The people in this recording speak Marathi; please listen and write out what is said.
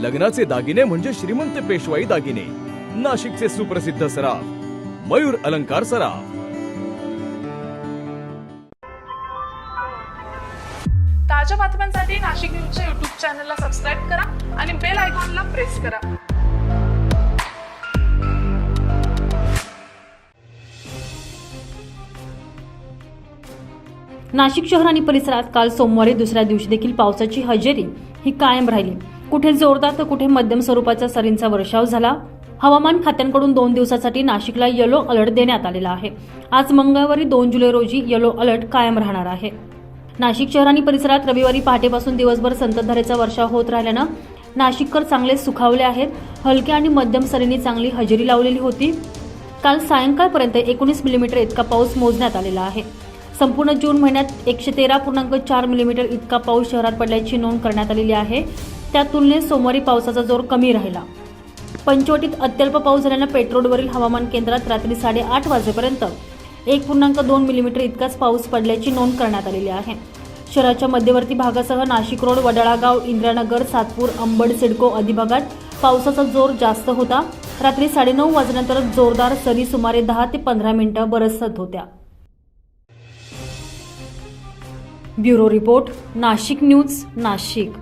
लग्नाचे दागिने म्हणजे श्रीमंत पेशवाई दागिने. नाशिकचे सुप्रसिद्ध सराफ मयूर अलंकार सराफ. ताज्या बातम्यांसाठी नाशिक न्यूजच्या युट्यूब चॅनलला सबस्क्राईब करा आणि बेल आयकॉनला प्रेस करा. नाशिक शहर आणि परिसरात काल सोमवारी दुसऱ्या दिवशी देखील पावसाची हजेरी ही कायम राहिली. कुठे जोरदार तर कुठे मध्यम स्वरूपाचा सरींचा वर्षाव झाला. हवामान खात्यांकडून दोन दिवसासाठी नाशिकला येलो अलर्ट देण्यात आलेला आहे. आज मंगळवारी दोन जुलै रोजी येलो अलर्ट कायम राहणार आहे. नाशिक शहर आणि परिसरात रविवारी पहाटेपासून दिवसभर संततधारेचा वर्षाव होत राहिल्यानं नाशिककर चांगले सुखावले आहेत. हलक्या आणि मध्यम सरींनी चांगली हजेरी लावलेली होती. काल सायंकाळपर्यंत एकोणीस मिलीमीटर इतका पाऊस मोजण्यात आलेला आहे. संपूर्ण जून महिन्यात एकशे तेरा पूर्णांक चार मिलीमीटर इतका पाऊस शहरात पडल्याची नोंद करण्यात आलेली आहे. त्या तुलनेत सोमवारी पावसाचा जोर कमी राहिला. पंचवटीत अत्यल्प पाऊस झाल्यानं पेट्रोलवरील हवामान केंद्रात रात्री साडेआठ वाजेपर्यंत एक पूर्णांक दोन मिलीमीटर इतकाच पाऊस पडल्याची नोंद करण्यात आलेली आहे. शहराच्या मध्यवर्ती भागासह नाशिक रोड वडाळागाव इंद्रानगर सातपूर अंबड सिडको आदी भागात पावसाचा जोर जास्त होता. रात्री साडेनऊ वाजल्यानंतर जोरदार सरी सुमारे दहा ते पंधरा मिनिटं बरसत होत्या. Bureau report Nashik news Nashik.